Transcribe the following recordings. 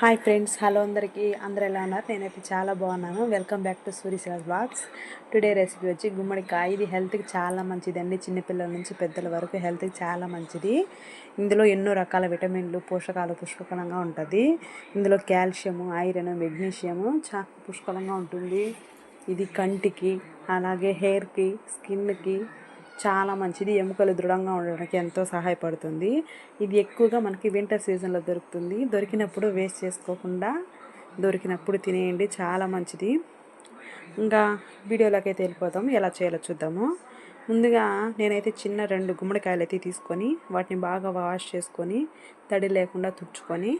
Hi friends hello అందరికీ. అందరు ఎలా ఉన్నారు? నేనైతే చాలా బాగున్నాను. Welcome back to Surya Siva's blogs today recipe వచ్చి గుమ్మడికాయ. ఇది హెల్త్కి చాలా మంచిదండి. చిన్నపిల్లల నుంచి పెద్దల వరకు హెల్త్కి చాలా మంచిది. ఇందులో ఎన్నో రకాల విటమిన్లు పోషకాలు పుష్కలంగా ఉంటుంది. ఇందులో కాల్షియము ఐరన్ మెగ్నీషియము చా పుష్కలంగా ఉంటుంది. ఇది కంటికి అలాగే హెయిర్కి స్కిన్కి చాలా మంచిది. ఎముకలు దృఢంగా ఉండడానికి ఎంతో సహాయపడుతుంది. ఇది ఎక్కువగా మనకి వింటర్ సీజన్లో దొరుకుతుంది. దొరికినప్పుడు వేస్ట్ చేసుకోకుండా దొరికినప్పుడు తినేయండి. చాలా మంచిది. ఇంకా వీడియోలోకి అయితే వెళ్ళిపోతాం ఎలా చేయాలో చూద్దాము. ముందుగా నేనైతే చిన్న రెండు గుమ్మడికాయలు అయితే తీసుకొని వాటిని బాగా వాష్ చేసుకొని తడి లేకుండా తుడుచుకొని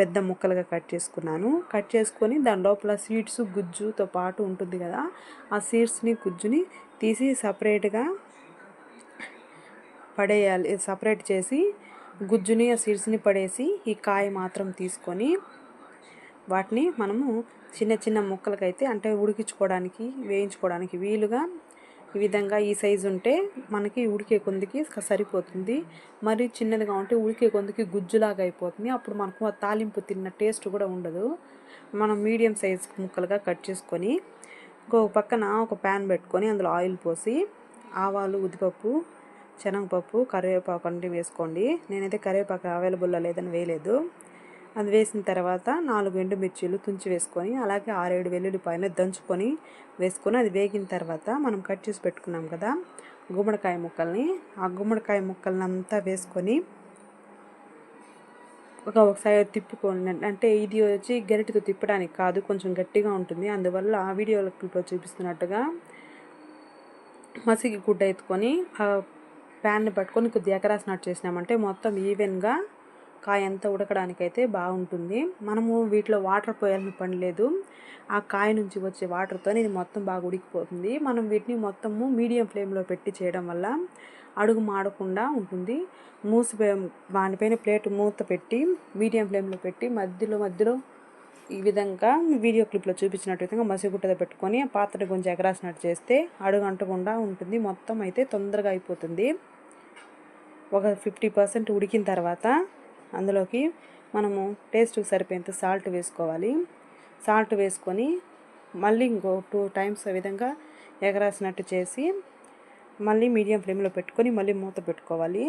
పెద్ద ముక్కలుగా కట్ చేసుకున్నాను. కట్ చేసుకొని దాని లోపల సీడ్స్ గుజ్జుతో పాటు ఉంటుంది కదా ఆ సీడ్స్ని గుజ్జుని తీసి సపరేట్గా పడేయాలి సపరేట్ చేసి గుజ్జుని ఆ సీడ్స్ని పడేసి ఈ కాయ మాత్రం తీసుకొని వాటిని మనము చిన్న చిన్న ముక్కలకైతే అంటే ఉడికించుకోవడానికి వేయించుకోవడానికి వీలుగా ఈ విధంగా ఈ సైజు ఉంటే మనకి ఉడికే కొందికి సరిపోతుంది. మరి చిన్నదిగా ఉంటే ఉడికే కొందికి గుజ్జులాగా అయిపోతుంది. అప్పుడు మనకు ఆ తాలింపు తిన్న టేస్ట్ కూడా ఉండదు. మనం మీడియం సైజ్ ముక్కలుగా కట్ చేసుకొని ఇంకో పక్కన ఒక ప్యాన్ పెట్టుకొని అందులో ఆయిల్ పోసి ఆవాలు ఉద్దిపప్పు శనగపప్పు కరివేపాకు అంటే వేసుకోండి. నేనైతే కరివేపాకు అవైలబుల్లో లేదని వేయలేదు. అది వేసిన తర్వాత నాలుగు ఎండుమిర్చీలు తుంచి వేసుకొని అలాగే ఆరేడు వెల్లుల్లిపాయలు దంచుకొని వేసుకొని అది వేగిన తర్వాత మనం కట్ చేసి పెట్టుకున్నాం కదా గుమ్మడికాయ ముక్కల్ని. ఆ గుమ్మడికాయ ముక్కల్ని అంతా వేసుకొని ఒక ఒకసారి తిప్పుకోండి అంటే ఇది వచ్చి గరిటతో తిప్పడానికి కాదు కొంచెం గట్టిగా ఉంటుంది. అందువల్ల ఆ వీడియోలో చూపిస్తున్నట్టుగా మసిగి గుడ్డ ఎత్తుకొని ఆ ప్యాన్ని పట్టుకొని కొద్దిగా ఎకరాసినట్టు చేసినామంటే మొత్తం ఈవెన్గా కాయ అంతా ఉడకడానికైతే బాగుంటుంది. మనము వీటిలో వాటర్ పోయాల్సిన పని లేదు. ఆ కాయ నుంచి వచ్చే వాటర్తో ఇది మొత్తం బాగా ఉడికిపోతుంది. మనం వీటిని మొత్తము మీడియం ఫ్లేమ్లో పెట్టి చేయడం వల్ల అడుగు మాడకుండా ఉంటుంది. మూసి దానిపైన ప్లేట్ మూత పెట్టి మీడియం ఫ్లేమ్లో పెట్టి మధ్యలో మధ్యలో ఈ విధంగా వీడియో క్లిప్లో చూపించినట్టు విధంగా మసిగుట్టద పెట్టుకొని పాత్ర కొంచెం ఎగరాసినట్టు చేస్తే అడుగు అంటకుండా ఉంటుంది. మొత్తం అయితే తొందరగా అయిపోతుంది. ఒక ఫిఫ్టీ పర్సెంట్ ఉడికిన తర్వాత అందులోకి మనము టేస్ట్కి సరిపోయేంత సాల్ట్ వేసుకోవాలి. సాల్ట్ వేసుకొని మళ్ళీ ఇంకో టూ టైమ్స్ విధంగా ఎగరాసినట్టు చేసి మళ్ళీ మీడియం ఫ్లేమ్లో పెట్టుకొని మళ్ళీ మూత పెట్టుకోవాలి.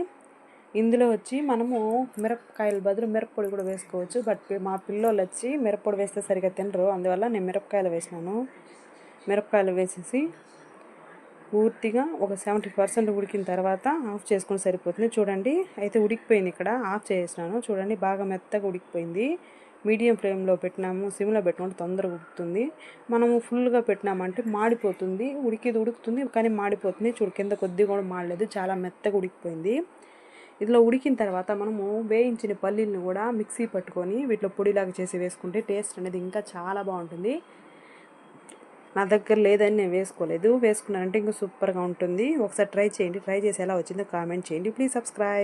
ఇందులో వచ్చి మనము మిరపకాయల బదులు మిరప్పొడి కూడా వేసుకోవచ్చు. బట్ మా పిల్లోళ్ళు వచ్చి మిరప్పొడి వేస్తే సరిగ్గా తినరు. అందువల్ల నేను మిరపకాయలు వేసినాను. మిరపకాయలు వేసేసి పూర్తిగా ఒక సెవెంటీ పర్సెంట్ ఉడికిన తర్వాత ఆఫ్ చేసుకుని సరిపోతుంది. చూడండి అయితే ఉడికిపోయింది ఇక్కడ. ఆఫ్ చేసినాను చూడండి బాగా మెత్తగా ఉడికిపోయింది. మీడియం ఫ్లేమ్లో పెట్టినాము. సిమ్లో పెట్టుకుంటే తొందరగా ఉడుకుతుంది. మనము ఫుల్గా పెట్టినామంటే మాడిపోతుంది. ఉడికేది ఉడుకుతుంది కానీ మాడిపోతుంది. చూడు కింద కొద్దిగా కూడా మాడలేదు. చాలా మెత్తగా ఉడికిపోయింది. ఇదిలో ఉడికిన తర్వాత మనము వేయించిన పల్లీలను కూడా మిక్సీ పట్టుకొని వీటిలో పొడిలాగా చేసి వేసుకుంటే టేస్ట్ అనేది ఇంకా చాలా బాగుంటుంది. నా దగ్గర లేదని నేను వేసుకోలేదు. వేసుకున్నానంటే ఇంకా సూపర్గా ఉంటుంది. ఒకసారి ట్రై చేయండి. ట్రై చేసి ఎలా వచ్చిందో కామెంట్ చేయండి. Please subscribe.